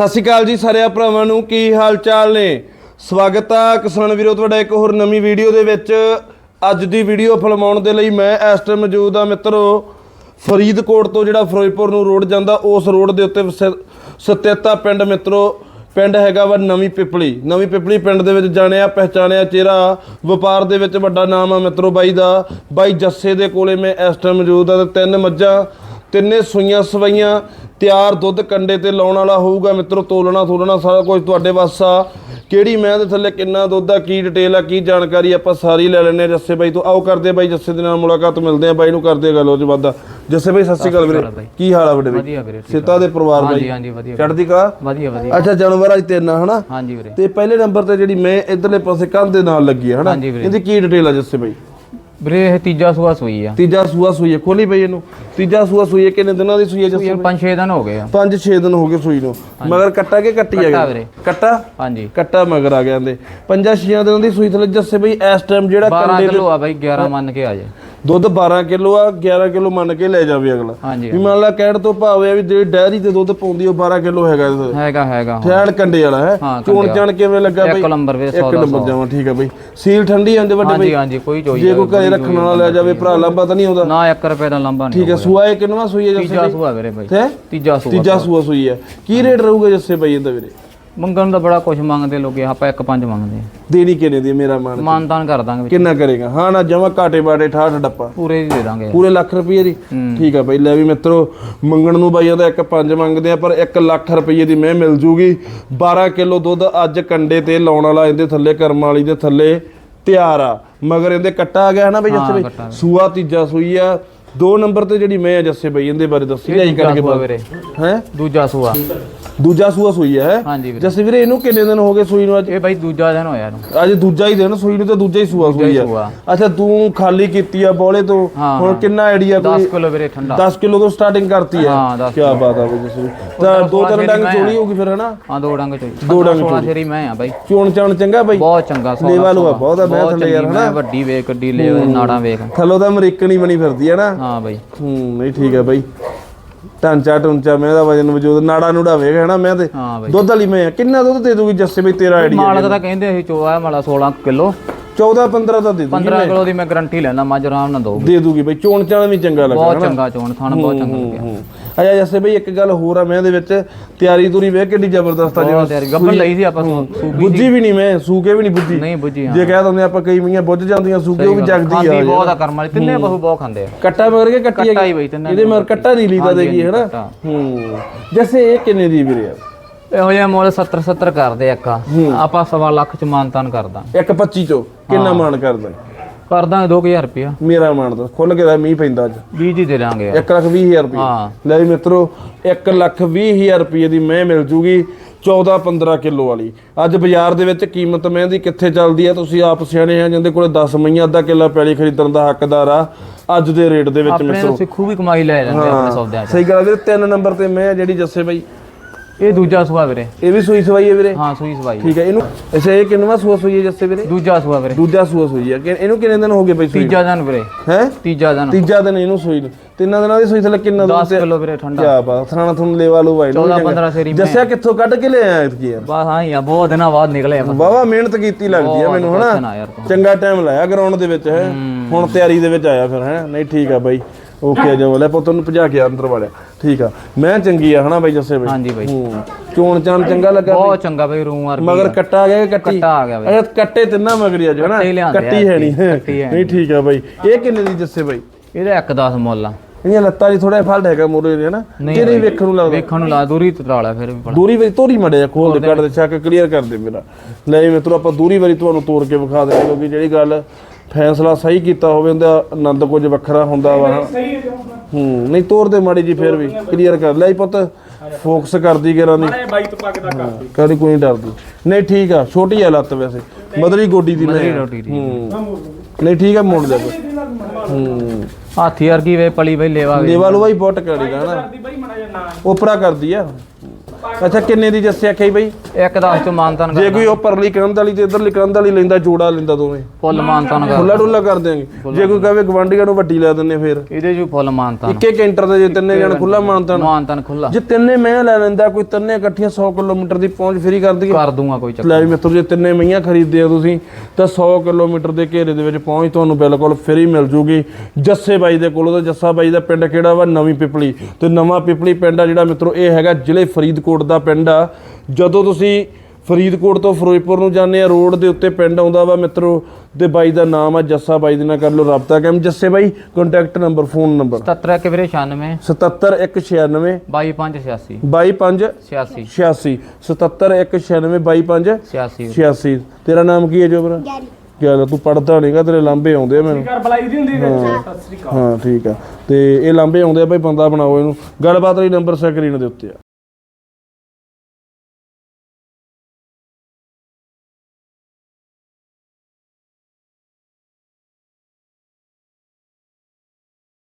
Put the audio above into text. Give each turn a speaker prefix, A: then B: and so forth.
A: ਸਤਿ ਸ਼੍ਰੀ ਅਕਾਲ ਜੀ ਸਾਰਿਆਂ ਭਰਾਵਾਂ ਨੂੰ, ਕੀ ਹਾਲ ਚਾਲ ਨੇ? ਸਵਾਗਤ ਆ ਕਿਸਾਨ ਵੀਰੋ, ਤੁਹਾਡਾ ਇੱਕ ਹੋਰ ਨਵੀਂ ਵੀਡੀਓ ਦੇ ਵਿੱਚ। ਅੱਜ ਦੀ ਵੀਡੀਓ ਫਿਲਮਾਉਣ ਦੇ ਲਈ ਮੈਂ ਇਸ ਟਾਈਮ ਮੌਜੂਦ ਆ ਮਿੱਤਰੋ, ਫਰੀਦਕੋਟ ਤੋਂ ਜਿਹੜਾ ਫਿਰੋਜ਼ਪੁਰ ਨੂੰ ਰੋਡ ਜਾਂਦਾ, ਉਸ ਰੋਡ ਦੇ ਉੱਤੇ ਸ- ਸਤਿਅਤਾ ਪਿੰਡ ਮਿੱਤਰੋ, ਪਿੰਡ ਹੈਗਾ ਵਾ ਨਵੀਂ ਪਿਪਲੀ। ਨਵੀਂ ਪਿਪਲੀ ਪਿੰਡ ਦੇ ਵਿੱਚ ਜਾਣਿਆ, ਪਹਿਚਾਣਿਆ ਚਿਹਰਾ, ਵਪਾਰ ਦੇ ਵਿੱਚ ਵੱਡਾ ਨਾਮ ਆ ਮਿੱਤਰੋ ਬਾਈ ਦਾ। ਬਾਈ ਜੱਸੇ ਦੇ ਕੋਲੇ ਮੈਂ ਇਸ ਟਾਈਮ ਮੌਜੂਦ ਆ ਤੇ ਤਿੰਨ ਮੱਝਾਂ, ਤਿੰਨੇ ਸੂਈਆਂ ਸਵਾਈਆਂ ਤਿਆਰ ਦੁੱਧ ਕੰਡੇ ਤੇ ਲਾਉਣ ਵਾਲਾ ਹੋਊਗਾ ਮਿੱਤਰੋ ਤੋਲਣਾ ਤੋਲਣਾ ਸਾਰਾ ਕੁਝ ਤੁਹਾਡੇ ਵੱਸ ਆ। ਕਿਹੜੀ ਮੈਂ ਦੇ ਥੱਲੇ ਕਿੰਨਾ ਦੁੱਧ ਆ ਕੀ ਡਿਟੇਲ ਆ ਕੀ ਜਾਣਕਾਰੀ ਆਪਾਂ ਸਾਰੀ ਲੈ ਲੈਣੇ ਜੱਸੇ ਬਾਈ ਤੋਂ ਆਓ ਕਰਦੇ ਬਾਈ ਜੱਸੇ ਦੇ ਨਾਲ ਮੁਲਾਕਾਤ ਮਿਲਦੇ ਆ ਬਾਈ ਨੂੰ ਕਰਦੇ ਗੱਲ ਉਹ ਵਾਧਾ। ਜੱਸੇ ਬਾਈ ਸਤਿ ਸ਼੍ਰੀ ਅਕਾਲ ਵੀਰੇ। ਕੀ ਹਾਲ ਆ ਵੱਡੇ
B: ਵੀਰੇ
A: ਸਿੱਤਾ ਦੇ ਪਰਿਵਾਰ
B: ਹਾਂਜੀ
A: ਬਾਈ?
B: ਹਾਂਜੀ ਵਧੀਆ
A: ਚੜ੍ਹਦੀ ਕਲਾ?
B: ਵਧੀਆ ਵਧੀਆ।
A: ਅੱਛਾ ਜਾਨਵਰ ਅੱਜ ਤਿੰਨ ਆ ਹਨਾ?
B: ਹਾਂਜੀ ਵੀਰੇ।
A: ਤੇ ਪਹਿਲੇ ਨੰਬਰ ਤੇ ਜਿਹੜੀ ਮੈਂ ਇਧਰਲੇ ਪਾਸੇ ਕੰਧ ਦੇ ਨਾਲ ਲੱਗੀ ਆ ਹਨਾ?
B: ਹਾਂਜੀ।
A: ਇਹਦੀ ਕੀ ਡਿਟੇਲ ਆ ਜੱਸੇ ਬਾਈ?
B: ਵੀਰੇ ਇਹ ਤੀਜਾ ਸੂਆ ਸੂਈ ਆ।
A: ਤੀਜਾ ਸੂਆ ਸੂਈ ਹੈ ਖੋਲੀ ਪਈ ਇਹਨੂੰ। ਤੀਜਾ ਸੂਆ ਸੂਈ ਹੈ ਕਿੰਨੇ ਦਿਨਾਂ ਦੀ ਸੂਈ ਹੈ ਜੱਸੇ
B: ਇਹ 5-6 ਦਿਨ ਹੋ ਗਏ ਆ।
A: 5-6 ਦਿਨ ਹੋ ਗਏ ਸੂਈ ਨੂੰ। ਮਗਰ ਕੱਟਾ ਕੇ ਕੱਟੀ ਆ
B: ਕੱਟਾ
A: ਗਿਆ
B: ਵੀਰੇ।
A: ਕੱਟਾ?
B: ਹਾਂਜੀ।
A: ਕੱਟਾ ਮਗਰ ਆ ਗਿਆ ਇਹਦੇ। ਪੰਜਾਂ ਛੀਆਂ ਦਿਨਾਂ ਦੀ ਸੂਈ ਥਲੇ ਜੱਸੇ ਬਈ ਇਸ ਟਾਈਮ ਜਿਹੜਾ
B: 12
A: ਕੰਡੇ
B: ਕਿਲੋ ਆ ਬਾਈ 11 ਮੰਨ ਕੇ ਆ ਜੇ।
A: ਦੁੱਧ 12 ਕਿਲੋ ਆ 11 ਕਿਲੋ ਮੰਨ ਕੇ ਲੈ ਜਾਵੇ ਅਗਲਾ।
B: ਹਾਂਜੀ
A: ਵੀ ਮੰਨ ਲਾ ਕਹਿਣ ਤੋਂ ਭਾਵ ਹੈ ਵੀ ਜਿਹੜੀ ਡੈਰੀ ਤੇ ਦੁੱਧ ਪਾਉਂਦੀ ਉਹ 12 ਕਿਲੋ ਹੈਗਾ ਇਹਦੇ
B: ਹੈਗਾ ਹੈਗਾ
A: ਠਿਆਲ ਕੰਡੇ ਵਾਲਾ ਹੈ?
B: ਹਾਂ,
A: ਚੋਣ
B: ਕੰਡੇ
A: ਚਣ ਕਿਵੇਂ ਲੱਗਾ ਬਈ?
B: ਇੱਕ ਨੰਬਰ ਵੇ
A: ਇੱਕ
B: 100 ਦਾ
A: ਨੰਬਰ ਜਾਵਾਂ ਠੀਕ ਹੈ ਬਈ। ਸੀਲ ਠੰਡੀ ਆਂਦੇ ਵੱਡੇ
B: ਹਾਂਜੀ
A: ਬਈ।
B: ਹਾਂਜੀ ਕੋਈ ਚੋਈ
A: ਜੇ ਕੋਈ ਘਰੇ ਰੱਖਣ ਵਾਲਾ ਲੈ ਜਾਵੇ ਭਰਾ ਲੰਬਾ ਤਾਂ ਨਹੀਂ ਆਉਂਦਾ।
B: ਨਾ 1 ਰੁਪਏ ਦਾ ਲੰਬਾ ਨਹੀਂ
A: ਠੀਕ ਹੈ ਸੂਆ ਇਹ ਕਿੰਨਵਾ ਸੂਈ ਹੈ ਜੱਸੇ
B: ਤੀਜਾ ਸੂਆ ਵੀਰੇ ਬਾਈ।
A: ਹੈ?
B: ਤੀਜਾ ਸੂਆ
A: ਤੀਜਾ ਸੂਆ ਸੂਈ ਹੈ ਕੀ ਰੇਟ ਰਹੂਗਾ ਜੱਸੇ ਬਈ ਇਹਦਾ ਵੀਰੇ?
B: ਮੰਗਣ ਦਾ ਬੜਾ ਕੁਝ ਮੰਗਦੇ ਲੋਕੀ ਆਪਾਂ 1.5 ਮੰਗਦੇ ਆ।
A: ਦੇਣੀ ਕਿੰਨੇ ਦੀ ਮੇਰਾ ਮਾਨ
B: ਮਾਨਤਾਨ ਕਰ ਦਾਂਗੇ ਵਿੱਚ।
A: ਕਿੰਨਾ ਕਰੇਗਾ? ਹਾਂ ਨਾ ਜਮਾ ਕਾਟੇ ਬਾਟੇ ਠਾਠ ਡੱਪਾ।
B: ਪੂਰੇ ਹੀ ਦੇ ਦਾਂਗੇ।
A: ਪੂਰੇ ਲੱਖ ਰੁਪਏ ਦੀ? ਠੀਕ ਆ ਬਈ ਲੈ ਵੀ ਮਿੱਤਰੋ ਮੰਗਣ ਨੂੰ ਬਾਈ ਉਹਦਾ ਇੱਕ ਪੰਜ ਮੰਗਦੇ ਆ ਪਰ 1 ਲੱਖ ਰੁਪਏ ਦੀ ਮੈਂ ਮਿਲ ਜੂਗੀ। 12 ਕਿਲੋ ਦੁੱਧ ਅੱਜ ਕੰਡੇ ਤੇ ਲਾਉਣ ਵਾਲਾ ਇਹਦੇ ਥੱਲੇ ਕਰਮ ਵਾਲੀ ਦੇ ਥੱਲੇ ਤਿਆਰ ਆ। ਮਗਰ ਇਹਦੇ ਕੱਟਾ ਆ ਗਿਆ ਨਾ ਬਈ ਜੱਸੇ ਬਈ? ਸੂਆ ਤੀਜਾ ਸੂਈ ਆ। ਦੋ ਨੰਬਰ ਤੇ ਜਿਹੜੀ ਮੈਂ ਆ ਜੱਸੇ ਬਈ ਇਹਦੇ ਬਾਰੇ ਦੱਸੀ ਲਈ
B: ਦੂਜਾ
A: ਕਰਕੇ
B: ਵੀਰੇ।
A: ਹੈ?
B: ਦੂਜਾ ਸੂਆ।
A: ਦੂਜਾ ਸੂਆ ਸੂਈ ਹੈ।
B: ਹਾਂਜੀ ਵੀਰੇ।
A: ਜੱਸੇ ਵੀਰੇ ਇਹਨੂੰ ਕਿੰਨੇ ਦਿਨ ਹੋ ਗਏ ਸੂਈ ਨੂੰ ਅੱਜ?
B: ਇਹ ਬਾਈ ਦੂਜਾ ਦਿਨ ਹੋਇਆ ਇਹਨੂੰ।
A: ਅੱਜ ਦੂਜਾ ਹੀ ਦਿਨ ਸੂਈ ਨੂੰ ਤੇ ਦੂਜਾ ਹੀ ਸੂਆ ਸੂਈ ਆ
B: ਸੂਆ।
A: ਅੱਛਾ ਤੂੰ ਖਾਲੀ ਕੀਤੀ ਆ ਬੋਲੇ ਤੋਂ?
B: ਹਾਂ,
A: ਹੁਣ ਕਿੰਨਾ ਆਈਡੀਆ
B: 10
A: ਕੋਈ
B: ਕਿਲੋ ਵੀਰੇ ਠੰਡਾ।
A: 10 ਕਿਲੋ ਤੋਂ ਸਟਾਰਟਿੰਗ ਕਰਤੀ ਹੈ।
B: ਹਾਂ, ਦਸ
A: ਕੀ ਬਾਤ ਆ ਬਈ ਤਾਂ ਦੋ ਤਿੰਨ ਡੰਗ ਚੋਲੀ ਹੋਊਗੀ ਫਿਰ ਹਨਾ?
B: ਹਾਂ ਦੋ ਡੰਗ ਚੋਈ
A: ਦੋ ਡੰਗ
B: 16 ਸ਼ੇਰੀ ਮੈਂ ਆ ਬਾਈ।
A: ਚੋਣ ਚਾਣ ਚੰਗਾ ਬਈ?
B: ਬਹੁਤ ਚੰਗਾ ਸੋਹਣਾ
A: ਲੇਵਾ ਲੂਆ ਬਹੁਤ ਆ ਮੈਂ ਥੱਲੇ ਯਾਰ
B: ਚੰਗੀ
A: ਹਨਾ?
B: ਮੈਂ ਵੱਡੀ ਵੇਖ ਗੱਡੀ ਲੈ ਨਾੜਾਂ ਵੇਖ।
A: ਥੱਲੋਂ ਤਾਂ ਅਮਰੀਕਨ ਹੀ ਬਣੀ ਫਿਰਦੀ ਹੈ ਨਾ
B: ਹਾਂ ਬਾਈ।
A: ਹੂੰ ਨਹੀਂ ਠੀਕ ਹੈ ਬਈ। ਢਾਂਚਾ ਟੁੰਚਾ ਮੈਂ ਦਾ ਵਜਨ ਵਜੂਦ ਨਾੜਾ ਨੂੜਾ ਵੇਖ ਹਨਾ ਮੈਂ ਤੇ
B: ਹਾਂ ਬਾਈ।
A: ਦੁੱਧ ਵਾਲੀ ਮੈਂ। ਕਿੰਨਾ ਦੁੱਧ ਦੇ ਦੂਗੀ ਜੱਸੇ ਬਈ ਤੇਰਾ ਆਈਡੀਆ
B: ਮਾਲਕ ਤਾਂ ਕਹਿੰਦੇ ਅਸੀਂ ਚੋਆ ਮਾਲਾ 16 ਕਿਲੋ।
A: 14 15 ਤਾਂ ਦੇ ਦੂਗੀ
B: 15 ਕਿਲੋ ਦੀ ਮੈਂ ਗਰੰਟੀ ਲੈਣਾ ਮੱਝ ਆਰਾਮ ਨਾਲ ਦੋ
A: ਦੇ ਦੂਗੀ ਬਈ ਚੋਣ ਚਾਣ ਵੀ ਚੰਗਾ ਲੱਗਾ
B: ਬਹੁਤ ਚੰਗਾ ਚੋਣ ਥਣ ਬਹੁਤ ਚੰਗਾ ਲੱਗਿਆ।
A: ਅੱਛਾ ਜੱਸੇ ਬਈ ਇੱਕ ਗੱਲ ਹੋਰ ਆ ਮੈਂ ਦੇ ਵਿੱਚ ਤਿਆਰੀ ਤੂਰੀ ਵੇਖ ਕਿੱਡੀ ਜ਼ਬਰਦਸਤ ਆ
B: ਬਹੁਤ ਗੱਬਰ ਲਈ ਸੀ ਆਪਾਂ ਸੂਬੀ
A: ਬੁੱਝੀ ਵੀ ਨਹੀਂ ਮੈਂ ਸੂਕੇ ਵੀ ਨਹੀਂ ਬੁੱਝੀ।
B: ਨਹੀਂ ਬੁੱਝੀ ਹਾਂ।
A: ਜੇ ਕਹਿ ਦਿੰਦੇ ਆਪਾਂ ਕਈ ਮੀਆਂ ਬੁੱਝ ਜਾਂਦੀਆਂ ਸੂਕੇ ਉਹ ਵੀ ਜਗਦੀ ਆ
B: ਖਾਂਦੀ ਬਹੁਤ ਆ ਕਰਮ ਵਾਲੀ ਤਿੰਨੇ ਪਸ਼ੂ ਬਹੁਤ ਖਾਂਦੇ ਆ।
A: ਕੱਟਾ ਮਗਰ ਕੇ ਕੱਟੀ
B: ਕੱਟਾ
A: ਹੈਗੀ?
B: ਹੀ ਬਈ ਤਿੰਨੇ
A: ਇਹਦੇ ਮਗਰ ਕੱਟਾ ਨਹੀਂ ਲੀਦਾ ਦੇਗੀ ਹੈਨਾ। ਹੂੰ। ਜੈਸੇ ਇਹ ਕਿੰਨੇ ਦੀ ਵੀਰੇ
B: ਇਹੋ ਜਿਹਾ ਮੁੱਲ 70 70 ਕਰਦੇ ਇੱਕ ਆ। ਆਪਾਂ ਸਵਾ ਲੱਖ ਚ ਮਾਨਤਾਨ ਕਰਦਾ।
A: ਇੱਕ 25 ਚੋਂ ਕਿੰਨਾ ਮਾਨ ਕਰਦਾ?
B: ਕਰਦਾਂਗੇ 2000 ਰੁਪਿਆ
A: ਮੇਰਾ ਮਾਨ ਦਾ ਖੁੱਲ ਕੇ ਦਾ ਮੀਂਹ ਪੈਂਦਾ ਅੱਜ।
B: 20 ਦੀ ਦੇ ਯਾਰ।
A: 1 ਲੱਖ 20 ਹਜ਼ਾਰ ਰੁਪਏ
B: ਹਾਂ।
A: ਲੈ ਵੀ ਮਿੱਤਰੋ 1 ਲੱਖ 20 ਹਜ਼ਾਰ ਰੁਪਏ ਦੀ ਮੈਂ ਮਿਲ ਜੂਗੀ 14 15 ਕਿਲੋ ਵਾਲੀ। ਅੱਜ ਬਾਜ਼ਾਰ ਦੇ ਵਿੱਚ ਕੀਮਤ ਮੈਂ ਦੀ ਕਿੱਥੇ ਚੱਲਦੀ ਆ? ਤੁਸੀਂ ਆਪ ਸਿਆਣੇ ਆ ਜਿੰਦੇ ਕੋਲੇ 10 ਮਈਆਂ ਅੱਧਾ ਕਿੱਲਾ ਪੈਲੀ ਖਰੀਦਣ ਦਾ ਹੱਕਦਾਰ ਆ। ਅੱਜ ਦੇ ਰੇਟ ਦੇ ਵਿੱਚ
B: ਆਪਣੇ
A: ਮਿੱਤਰੋ।
B: ਸਿੱਖੂ ਵੀ ਕਮਾਈ ਲੈ ਜਾਂਦੇ ਆ ਆਪਣੇ ਸੌਦਿਆਂ ਚ।
A: ਸਹੀ ਗੱਲ ਆ ਵੀਰੇ ਤਿੰਨ ਨੰਬਰ ਤੇ ਮੈਂ ਆ ਜਿਹੜੀ ਜੱਸੇ ਬਾਈ।
B: ਇਹ ਦੂਜਾ ਸੂਆ ਵੀਰੇ।
A: ਇਹ ਵੀ ਸੂਈ ਸਵਾਈ ਹੈ ਵੀਰੇ?
B: ਹਾਂ ਸੂਈ ਸਵਾਈ
A: ਠੀਕ ਹੈ ਇਹਨੂੰ ਅੱਛਾ ਇਹ ਕਿੰਨਵਾ ਸੂਆ ਸੂਈ ਹੈ ਜੱਸੇ ਵੀਰੇ?
B: ਦੂਜਾ ਸੂਆ ਵੀਰੇ।
A: ਦੂਜਾ ਸੂਆ ਸੂਈ ਹੈ। ਕਿ ਇਹਨੂੰ ਕਿੰਨੇ ਦਿਨ ਹੋ ਗਏ ਬਈ ਸੂਈ
B: ਤੀਜਾ ਦਿਨ ਵੀਰੇ।
A: ਹੈ?
B: ਤੀਜਾ ਦਿਨ।
A: ਤੀਜਾ ਦਿਨ ਇਹਨੂੰ ਸੂਈ ਨੂੰ। ਤਿੰਨਾਂ ਦਿਨਾਂ ਦੀ ਸੂਈ ਥੱਲੇ ਕਿੰਨਾ ਦੁੱਧ
B: 10 ਕਿਲੋ ਵੀਰੇ ਠੰਡਾ।
A: ਕਿਆ ਬਾਤ ਥਾਣਾ ਤੁਹਾਨੂੰ ਲੈਵਾ ਲੂ ਬਾਈ
B: 14 15 ਸੇਰੀ ਮੈਂ।
A: ਜੱਸਿਆ ਕਿੱਥੋਂ ਕੱਢ ਕੇ ਲਿਆਇਆ ਇਤਕੀ ਯਾਰ?
B: ਬਸ ਹਾਂ ਯਾ ਬਹੁਤ ਦਿਨਾਂ ਬਾਅਦ ਨਿਕਲੇ ਆਪਾਂ
A: ਵਾਵਾ ਮਿਹਨਤ ਕੀਤੀ ਲੱਗਦੀ ਆ ਮੈਨੂੰ ਹਨਾ?
B: ਪੁੱਛਣਾ ਯਾਰ ਤੂੰ
A: ਚੰਗਾ ਟਾਈਮ ਲਾਇਆ ਗਰਾਊਂਡ ਦੇ ਵਿੱਚ ਹੈ? ਹੁਣ ਤਿਆਰੀ ਦੇ ਵਿੱਚ ਆਇਆ ਫਿਰ ਹੈ? ਨਹੀਂ ਠੀਕ ਆ ਬਾਈ। ਓਕੇ ਜੋ ਲੈ ਪੁੱਤ ਨੂੰ ਭਜਾ ਕੇ ਅੰਦਰ ਵਾਲਿਆ। ਠੀਕ ਆ। ਮੈਂ ਚੰਗੀ ਆ ਹਨਾ ਬਾਈ ਜੱਸੇ ਬਾਈ?
B: ਹਾਂਜੀ ਬਾਈ।
A: ਹੂੰ। ਚੋਣ ਚਾਣ ਚੰਗਾ ਲੱਗਾ
B: ਬਹੁਤ ਚੰਗਾ ਬਈ ਰੂਮ ਵਰਗੀ
A: ਮਗਰ ਕੱਟਾ ਗਿਆ ਕਿ ਕੱਟੀ?
B: ਕੱਟਾ ਆ ਗਿਆ ਬਈ।
A: ਅੱਛਾ ਕੱਟੇ ਤਿੰਨਾਂ ਮਗਰੀ ਅੱਜ ਹਨਾ?
B: ਕੱਟੇ ਲਿਆਂਦੇ
A: ਕੱਟੀ ਹੈ ਨਹੀਂ।
B: ਕੱਟੀ ਹੈ
A: ਨਹੀਂ ਠੀਕ ਆ ਬਾਈ। ਇਹ ਕਿੰਨੇ ਦੀ ਜੱਸੇ ਬਾਈ?
B: ਇਹਦਾ 1 10 ਮੁੱਲ ਆ।
A: ਇਹਦੀਆਂ ਲੱਤਾਂ 'ਚ ਥੋੜਾ ਫਲਟ ਹੈਗਾ ਮੋਰੇ ਦੇ ਹਨਾ?
B: ਨਹੀਂ
A: ਵੇਖਣ ਨੂੰ ਲੱਗਦਾ?
B: ਵੇਖਣ ਨੂੰ ਲਾ ਦੂਰੀ ਤਰਾਲਾ ਫਿਰ ਵੀ ਬੜਾ
A: ਦੂਰੀ ਵਾਰੀ ਤੋਰੀ ਮੜਿਆ ਖੋਲ ਦੇ ਕੱਢ ਦੇ ਚੱਕ ਕਲੀਅਰ ਕਰ ਦੇ ਮੇਰਾ। ਲੈ ਮਿੱਤਰੋ ਆਪਾਂ ਦੂਰੀ ਵਾਰੀ ਤੁਹਾਨੂੰ ਤੋੜ ਕੇ ਵਿਖਾ ਦੇਣਾ ਕਿਉਂਕਿ ਜਿਹੜੀ ਗੱਲ ਫੈਸਲਾ ਸਹੀ ਕੀਤਾ ਹੋਵੇ ਉਹਦਾ ਆਨੰਦ ਕੁਝ ਵੱਖਰਾ ਹੁੰਦਾ ਵਾ। ਹੂੰ ਨਹੀਂ ਤੋੜ ਦੇ ਮਾੜੀ ਜੀ ਫਿਰ ਵੀ ਕਲੀਅਰ ਕਰ। ਲੈ ਪੁੱਤ ਫੋਕਸ ਕਰਦੀ ਗੇਰਾਂ ਦੀ
C: ਬਾਈ ਤੋਂ ਪੱਕ ਦਾ ਕਰਦੀ
A: ਕਦੀ ਕੋਈ ਨਹੀਂ ਡਰਦੀ। ਨਹੀਂ ਠੀਕ ਆ ਛੋਟੀ ਆ ਲੱਤ ਵੈਸੇ ਮਦਰੀ ਗੋਡੀ ਦੀ
B: ਮਦਰੀ ਰੋਟੀ ਦੀ।
A: ਹੂੰ। ਨਹੀਂ ਠੀਕ ਆ ਮੋੜ ਦੇ। ਹੂੰ।
B: ਹਾਥੀ ਵਰਗੀ ਵੇ ਪਲੀ ਬਈ ਲੇਵਾ
A: ਲੇਵਾ ਲੋ ਬਾਈ ਬਹੁਤ
C: ਜਾ ਨਾ।
A: ਉਪਰਾ ਕਰਦੀ ਆ। ਅੱਛਾ ਕਿੰਨੇ ਦੀ ਜੱਸੇ ਆਖਿਆ ਬਾਈ?
B: ਇੱਕ 10 ਚ ਮਾਨਤਨ
A: ਜੇ ਕੋਈ ਉਹ ਪਰਲੀ ਕੰਧ ਵਾਲੀ ਤੇ ਇਧਰਲੀ ਕੰਧ ਵਾਲੀ ਲੈਂਦਾ ਜੋੜਾ ਲੈਂਦਾ ਦੋਵੇਂ।
B: ਫੁੱਲ ਮਾਨਤਨ ਕਰ
A: ਖੁੱਲਾ ਡੁੱਲਾ ਕਰ ਦਿਆਂਗੇ। ਜੇ ਕੋਈ ਕਹੇ ਗਵਾਂਢੀਆਂ ਨੂੰ ਵੱਡੀ ਲੈ ਦਿੰਨੇ ਫੇਰ।
B: ਇਹਦੇ ਚ ਫੁੱਲ ਮਾਨਤਨ।
A: ਇੱਕੇ ਕੈਂਟਰ ਦੇ ਜੇ ਤਿੰਨੇ ਜਣ ਖੁੱਲਾ ਮਾਨਤਾ
B: ਮਾਨਤਨ। ਖੁੱਲਾ
A: ਜੇ ਤਿੰਨੇ ਮੈਂ ਲੈ ਲੈਂਦਾ ਕੋਈ ਤਿੰਨੇ ਇਕੱਠੀਆਂ 100 ਕਿਲੋਮੀਟਰ ਦੀ ਪਹੁੰਚ ਫਰੀ ਕਰ ਦਈਏ।
B: ਕਰ ਦੂੰਗਾ ਕੋਈ ਚੱਕਰ
A: ਲੈ ਵੀ ਮਿੱਤਰ ਜੇ ਤਿੰਨੇ ਮਈਆਂ ਖਰੀਦਦੇ ਆ ਤੁਸੀਂ ਤਾਂ 100 ਕਿਲੋਮੀਟਰ ਦੇ ਘੇਰੇ ਦੇ ਵਿੱਚ ਪਹੁੰਚ ਤੁਹਾਨੂੰ ਬਿਲਕੁਲ ਫ੍ਰੀ ਮਿਲ ਜੂਗੀ। ਜੱਸੇ ਬਾਈ ਦੇ ਕੋਲੋਂ ਤਾਂ ਜੱਸਾ ਬਾਈ ਦਾ ਪਿੰਡ ਕਿਹੜਾ ਵਾ? ਨਵੀਂ ਪਿਪਲੀ। ਤੇ ਨਵਾਂ ਪਿਪਲੀ ਪਿੰਡ ਆ ਜਿਹੜਾ ਮਿੱਤਰੋ ਇਹ ਹੈਗਾ ਜ਼ਿਲ੍ਹੇ ਫਰੀਦਕੋਟ। ਫਰੀਦਕੋਟ ਦਾ ਪਿੰਡ ਆ। ਜਦੋਂ ਤੁਸੀਂ ਫਰੀਦਕੋਟ ਤੋਂ ਫਿਰੋਜ਼ਪੁਰ ਨੂੰ ਜਾਂਦੇ ਆ ਰੋਡ ਦੇ ਉੱਤੇ ਪਿੰਡ ਆਉਂਦਾ ਵਾ ਮਿੱਤਰੋ ਤੇ ਬਾਈ ਦਾ ਨਾਮ ਆ ਜੱਸਾ ਬਾਈ ਦੇ ਨਾਲ ਕਰ ਲਓ ਰابطਾ ਕਾਇਮ। ਜੱਸੇ ਬਾਈ ਕੰਟੈਕਟ ਨੰਬਰ ਫੋਨ ਨੰਬਰ 7796 ਤੇਰਾ ਨਾਮ ਕੀ ਹੈ ਜੋਬਰਾ
C: ਗੈਰੀ
A: ਕਿਹਾ ਤੂੰ ਪੜਦਾ ਨਹੀਂਗਾ ਤੇਰੇ ਲਾਂਬੇ ਆਉਂਦੇ ਆ ਮੈਨੂੰ।
D: ਘਰ ਬੁਲਾਈ ਦੀ ਹੁੰਦੀ ਹੈ ਸਤਿ ਸ੍ਰੀ ਅਕਾਲ।
A: ਹਾਂ ਠੀਕ ਆ। ਤੇ ਇਹ ਲਾਂਬੇ ਆਉਂਦੇ ਆ ਭਾਈ ਬੰਦਾ ਬਣਾਓ ਇਹਨੂੰ। ਗੱਲਬਾਤ ਲਈ ਨੰਬਰ ਸਕਰੀਨ ਦੇ ਉੱਤੇ ਆ।